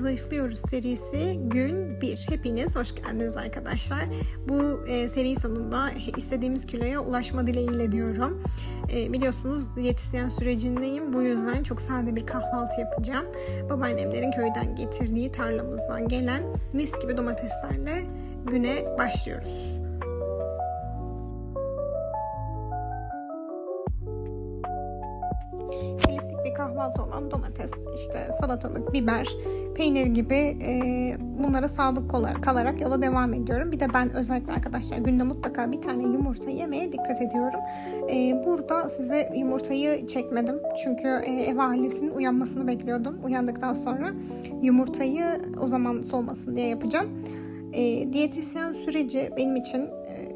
Zayıflıyoruz serisi gün 1. Hepiniz hoş geldiniz arkadaşlar. Bu e, seri sonunda istediğimiz kiloya ulaşma dileğiyle diyorum. E, biliyorsunuz diyetisyen sürecindeyim. Bu yüzden çok sade bir kahvaltı yapacağım. Babaannemlerin köyden getirdiği tarlamızdan gelen mis gibi domateslerle güne başlıyoruz. Klasik bir kahvaltı olan domates, işte salatalık, biber, peynir gibi e, bunlara olarak kalarak yola devam ediyorum. Bir de ben özellikle arkadaşlar günde mutlaka bir tane yumurta yemeye dikkat ediyorum. E, burada size yumurtayı çekmedim. Çünkü e, ev ailesinin uyanmasını bekliyordum. Uyandıktan sonra yumurtayı o zaman soğumasın diye yapacağım. E, diyetisyen süreci benim için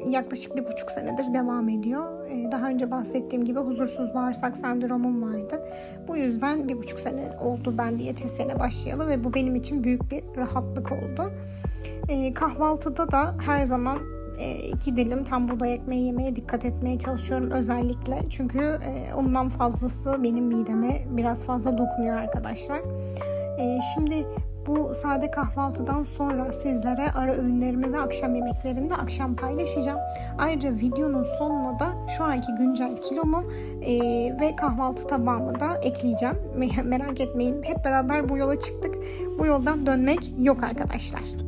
yaklaşık bir buçuk senedir devam ediyor. E, daha önce bahsettiğim gibi huzursuz bağırsak sendromum vardı. Bu yüzden bir buçuk sene oldu ben diyetisyene başlayalı ve bu benim için büyük bir rahatlık oldu. E, kahvaltıda da her zaman e, iki dilim tam buğday ekmeği yemeye dikkat etmeye çalışıyorum özellikle. Çünkü e, ondan fazlası benim mideme biraz fazla dokunuyor arkadaşlar. E, şimdi bu sade kahvaltıdan sonra sizlere ara öğünlerimi ve akşam yemeklerini de akşam paylaşacağım. Ayrıca videonun sonuna da şu anki güncel kilomu e, ve kahvaltı tabağımı da ekleyeceğim. Merak etmeyin hep beraber bu yola çıktık. Bu yoldan dönmek yok arkadaşlar.